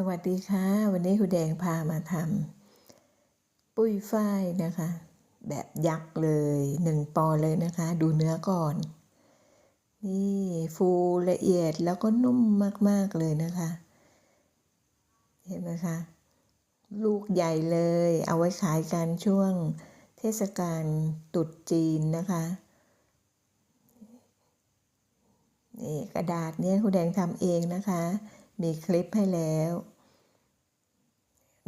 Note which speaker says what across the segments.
Speaker 1: สวัสดีค่ะ วันนี้คุณแดงพามาทำปุ้ยฝ้ายนะคะ แบบยักษ์เลยหนึ่งปอเลยนะคะ ดูเนื้อก่อน นี่ฟูละเอียดแล้วก็นุ่มมาก ๆ เลยนะคะ เห็นไหมคะ ลูกใหญ่เลย เอาไว้ขายกันช่วงเทศกาลตรุษจีนนะคะนี่กระดาษเนี่ยคุณแดงทำเองนะคะ มีคลิปให้แล้ว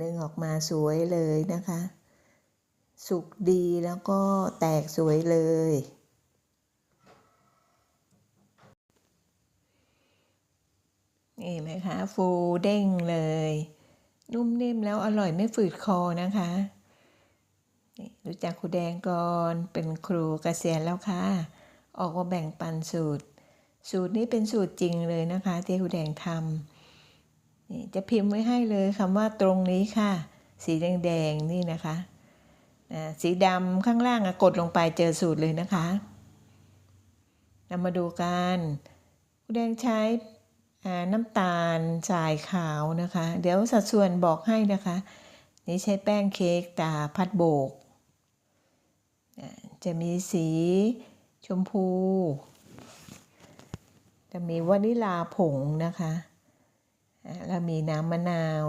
Speaker 1: ดึงออกมาสวยเลยนะคะ สุกดีแล้วก็แตกสวยเลย นี่ไหมคะ ฟูเด้งเลย นุ่มนิ่มแล้วอร่อยไม่ฝืดคอนะคะนี่รู้จักครูแดงก่อนเป็นครูเกษียณแล้วค่ะ ออกมาแบ่งปันสูตร สูตรนี้เป็นสูตรจริงเลยนะคะ ที่ครูแดงทำ นี่จะพิมพ์ไว้ให้เลยคำว่าตรงนี้ค่ะ สีแดงๆนี่นะคะนะสีดำข้างล่างกดลงไปเจอสูตรเลยนะคะเรามาดูกันครูแดงใช้น้ำตาลสายขาวนะคะ เดี๋ยวสัดส่วนบอกให้นะคะ นี่ใช้แป้งเค้กตาพัดโบก จะมีสีชมพู จะมีวานิลาผงนะคะ แล้วมีน้ำมะนาว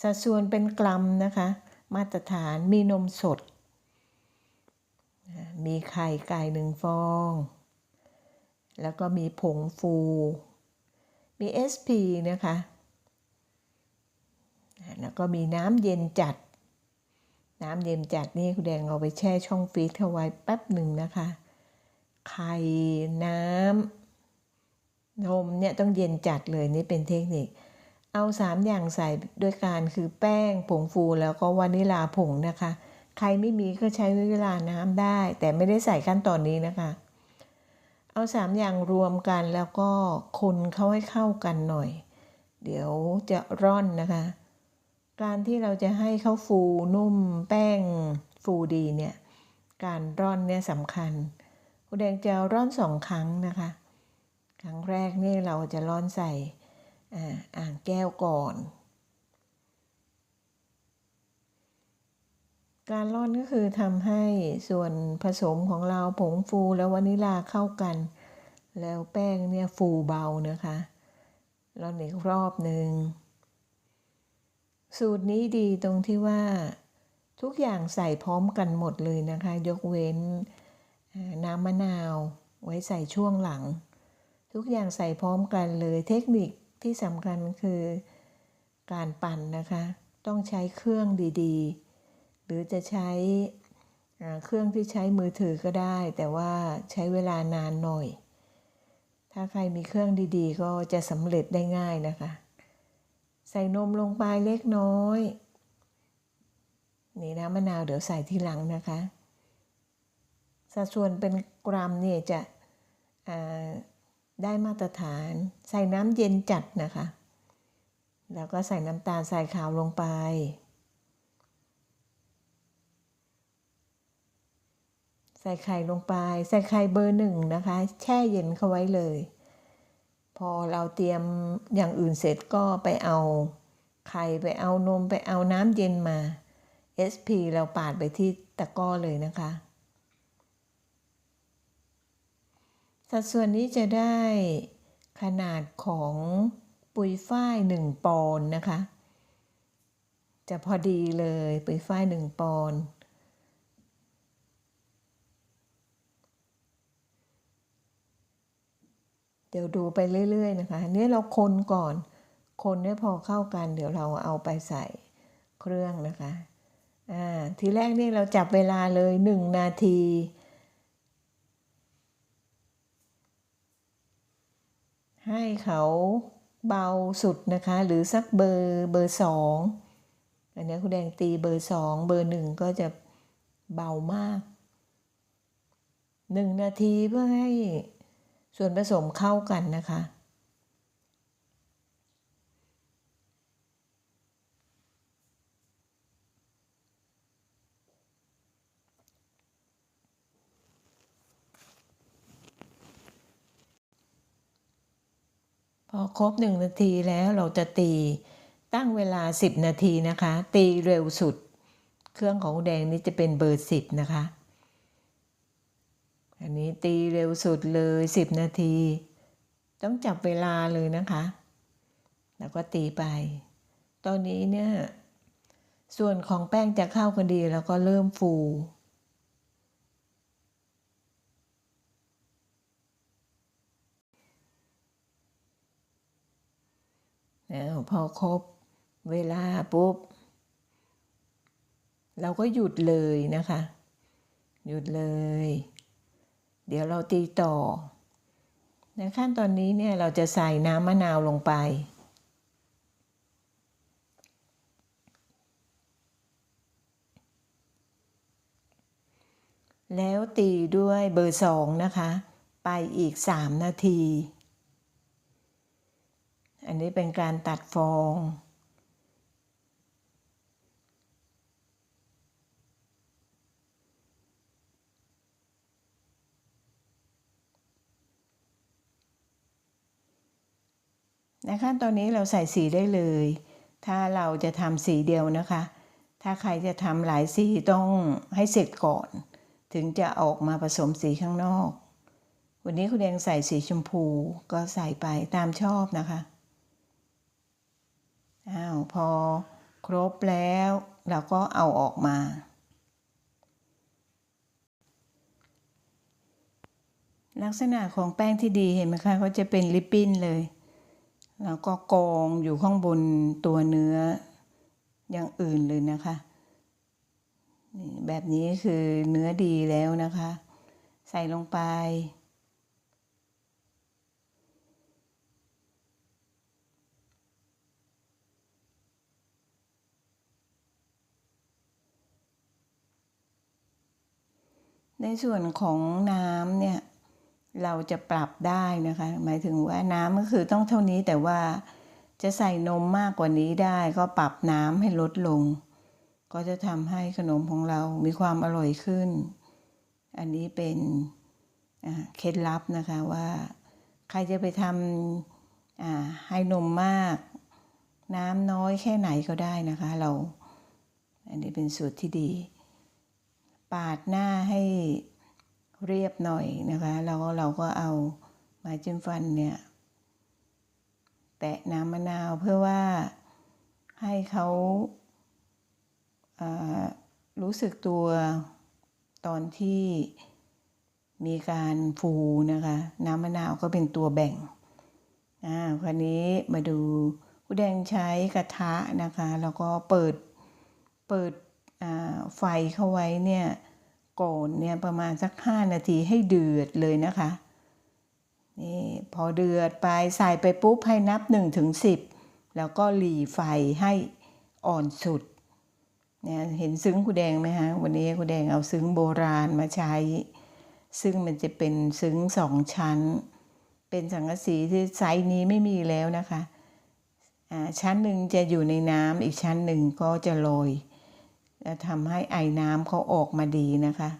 Speaker 1: สัดส่วนเป็นกรัมนะคะ มาตรฐานมีนมสด มีไข่ไก่หนึ่งฟอง แล้วก็มีผงฟู มี SP นะคะ แล้วก็มีน้ำเย็นจัด น้ำเย็นจัดนี่คุณแดงเอาไปแช่ช่องฟรีซเอาไว้แป๊บหนึ่งนะคะ ไข่น้ำนมเนี่ยต้องเย็นจัดเลยนี่เป็นเทคนิค เอาสามอย่างใส่ด้วยกันคือแป้งผงฟูแล้วก็วานิลาผงนะคะ ใครไม่มีก็ใช้วานิลาน้ำได้ แต่ไม่ได้ใส่ขั้นตอนนี้นะคะ เอาสามอย่างรวมกันแล้วก็คนเข้าให้เข้ากันหน่อย เดี๋ยวจะร่อนนะคะ การที่เราจะให้เขาฟูนุ่มแป้งฟูดีเนี่ยการร่อนเนี่ยสำคัญคุณแดงจะร่อนสองครั้งนะคะ ครั้งแรกนี่เราจะร่อนใส่ อ่างแก้วก่อน การร่อนก็คือทำให้ส่วนผสมของเราผงฟูและวานิลาเข้ากัน แล้วแป้งเนี่ยฟูเบานะคะร่อนอีกรอบหนึ่งสูตรนี้ดีตรงที่ว่าทุกอย่างใส่พร้อมกันหมดเลยนะคะ ยกเว้นน้ำมะนาว ไว้ใส่ช่วงหลัง ทุกอย่างใส่พร้อมกันเลยเทคนิค ที่สำคัญคือ การปั่นนะคะ ต้องใช้เครื่องดีๆ หรือจะใช้เครื่องที่ใช้มือถือก็ได้ แต่ว่าใช้เวลานานหน่อย ถ้าใครมีเครื่องดีๆ ก็จะสำเร็จได้ง่ายนะคะ ใส่นมลงไปเล็กน้อย นี่น้ำมะนาวเดี๋ยวใส่ทีหลังนะคะ สัดส่วนเป็นกรัมเนี่ยจะ ได้มาตรฐาน ใส่น้ำเย็นจัดนะคะ แล้วก็ใส่น้ำตาลใส่ขาวลงไป ใส่ไข่ลงไป ใส่ไข่เบอร์หนึ่งนะคะ แช่เย็นเข้าไว้เลย พอเราเตรียมอย่างอื่นเสร็จก็ไปเอาไข่ไปเอานมไปเอาน้ำเย็นมา SP เราปาดไปที่ตะก้อเลยนะคะ สัดส่วนนี้จะได้ขนาดของปุ๋ยฝ้ายหนึ่งปอนนะคะ จะพอดีเลยปุ๋ยฝ้ายหนึ่งปอนเดี๋ยวดูไปเรื่อย ๆ นะคะนี่เราคนก่อน คนเนี่ยพอเข้ากัน เดี๋ยวเราเอาไปใส่เครื่องนะคะ อ่า ทีแรกนี่เราจับเวลาเลยหนึ่งนาที ให้เขาเบาสุดนะคะ หรือสักเบอร์เบอร์สองอันนี้คุณแดงตีเบอร์สองเบอร์หนึ่งก็จะเบามากหนึ่งนาทีเพื่อให้ส่วนผสมเข้ากันนะคะ พอครบหนึ่งนาทีแล้วเราจะตีตั้งเวลา 10 นาทีนะคะ ตีเร็วสุด เครื่องของแดงนี่จะเป็นเบอร์ 10 นะคะ อันนี้ตีเร็วสุดเลย 10 นาที ต้องจับเวลาเลยนะคะ แล้วก็ตีไป ตอนนี้เนี่ยส่วนของแป้งจะเข้ากันดีแล้วก็เริ่มฟู แล้วพอครบเวลาปุ๊บ เราก็หยุดเลยนะคะ หยุดเลย เดี๋ยวเราตีต่อ ในขั้นตอนนี้เนี่ยเราจะใส่น้ำมะนาวลงไปแล้วตีด้วยเบอร์สองนะคะ ไปอีก 3 นาที อันนี้เป็นการตัดฟอง ในขั้นตอนนี้เราใส่สีได้เลย ถ้าเราจะทำสีเดียวนะคะ ถ้าใครจะทำหลายสีต้องให้เสร็จก่อน ถึงจะออกมาผสมสีข้างนอก วันนี้คุณแดงใส่สีชมพูก็ใส่ไปตามชอบนะคะ อ้าวพอครบแล้วเราก็เอาออกมา ลักษณะของแป้งที่ดีเห็นไหมคะเขาจะเป็นลิปปิ้นเลย แล้วก็กองอยู่ข้างบนตัวเนื้ออย่างอื่นเลยนะคะนี่แบบนี้คือเนื้อดีแล้วนะคะ ใส่ลงไป ในส่วนของน้ำเนี่ยเราจะปรับได้นะคะ หมายถึงว่าน้ำก็คือต้องเท่านี้แต่ว่าจะใส่นมมากกว่านี้ได้ก็ปรับน้ำให้ลดลง ก็จะทำให้ขนมของเรามีความอร่อยขึ้น อันนี้เป็นเคล็ดลับนะคะว่า ใครจะไปทำให้นมมาก น้ำน้อยแค่ไหนก็ได้นะคะ เรา อันนี้เป็นสูตรที่ดี ปาดหน้าให้เรียบหน่อยนะคะแล้วเราก็เอาไม้จิ้มฟันเนี่ยแตะน้ำมะนาวเพื่อว่าให้เขารู้สึกตัวตอนที่มีการฟูนะคะ น้ำมะนาวก็เป็นตัวแบ่งอ่าคราวนี้มาดูผู้แดงใช้กระทะนะคะ แล้วก็เปิดเปิด ไฟเข้าไว้เนี่ยก่อนเนี่ยประมาณสัก 5 นาทีให้เดือดเลยนะคะนี่พอเดือดไปใส่ไปปุ๊บให้นับ1ถึง10แล้วก็หลีไฟให้อ่อนสุดเนี่ยเห็นซึ้งคูแดงไหมฮะวันนี้คูแดงเอาซึ้งโบราณมาใช้ ซึ่งมันจะเป็นซึ้งสองชั้น เป็นสังกะสีที่ไซส์นี้ไม่มีแล้วนะคะ ชั้นหนึ่งจะอยู่ในน้ำอีกชั้นหนึ่งก็จะลอย จะทำให้ไอ้น้ำเขาออกมาดีนะคะ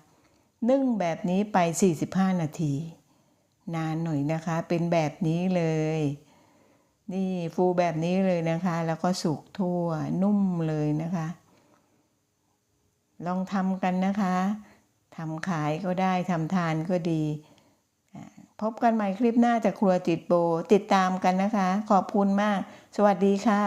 Speaker 1: นึ่งแบบนี้ไป 45 นาที นานหน่อยนะคะ เป็นแบบนี้เลย นี่ฟูแบบนี้เลยนะคะ แล้วก็สุกทั่วนุ่มเลยนะคะ ลองทำกันนะคะทำขายก็ได้ทำทานก็ดี พบกันใหม่คลิปหน้าจากครัวจิตโบ ติดตามกันนะคะ ขอบคุณมาก สวัสดีค่ะ